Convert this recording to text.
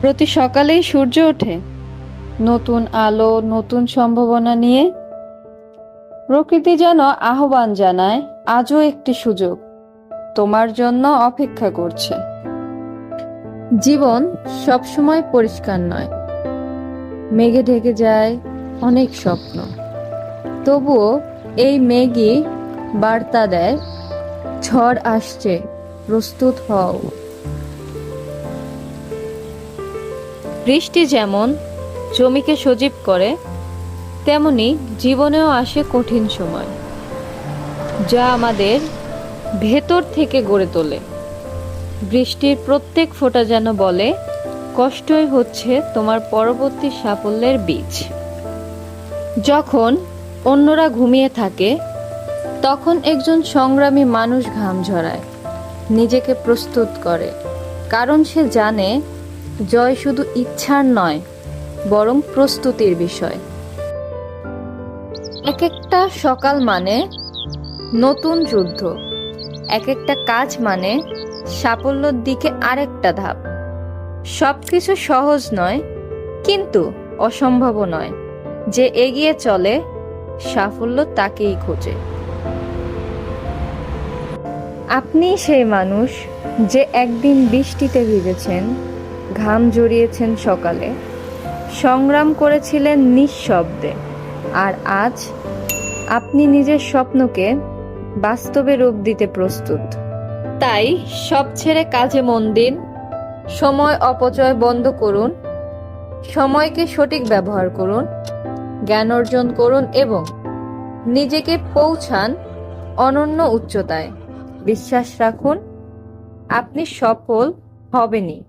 প্রতি সকালেই সূর্য ওঠে। নতুন আলো, নতুন সম্ভাবনা নিয়ে প্রকৃতি যেন আহ্বান জানায়, আজও একটি সুযোগ। তোমার জন্য অপেক্ষা করছে। জীবন সবসময় পরিষ্কার নয়। মেঘে ঢেকে যায় অনেক স্বপ্ন। তবুও এই মেঘই বার্তা দেয়, ঝড় আসছে, প্রস্তুত হও। বৃষ্টি যেমন জমিকে সজীব করে, তেমনি জীবনেও আসে কঠিন সময়, যা আমাদের ভেতর থেকে গড়ে তোলে। বৃষ্টির প্রত্যেক ফোঁটা যেন বলে, কষ্টই হচ্ছে তোমার পরবর্তী সাফল্যের বীজ। যখন অন্যরা ঘুমিয়ে থাকে, তখন একজন সংগ্রামী মানুষ ঘাম ঝরায়, নিজেকে প্রস্তুত করে, কারণ সে জানে জয় শুধু ইচ্ছার নয়, বরং প্রস্তুতির বিষয়। এক একটা সকাল মানে নতুন যুদ্ধ। এক একটা কাজ মানে সাফল্যর দিকে আরেকটা ধাপ। সবকিছু সহজ নয়, কিন্তু অসম্ভব নয়। যে এগিয়ে চলে, সাফল্য তাকেই খোঁজে। আপনি সেই মানুষ যে একদিন বৃষ্টিতে ভিজেছেন ঘাম জড়িয়েছেন সকালে। সংগ্রাম করেছিলেন নিঃশব্দে। আর আজ আপনি নিজের স্বপ্নকে বাস্তবে রূপ দিতে প্রস্তুত। তাই সব ছেড়ে কাজে মন দিন, সময় অপচয় বন্ধ করুন, সময়কে সঠিক ব্যবহার করুন, জ্ঞান অর্জন করুন এবং নিজেকে পৌঁছান অনন্য উচ্চতায়। বিশ্বাস রাখুন, আপনি সফল হবেনই।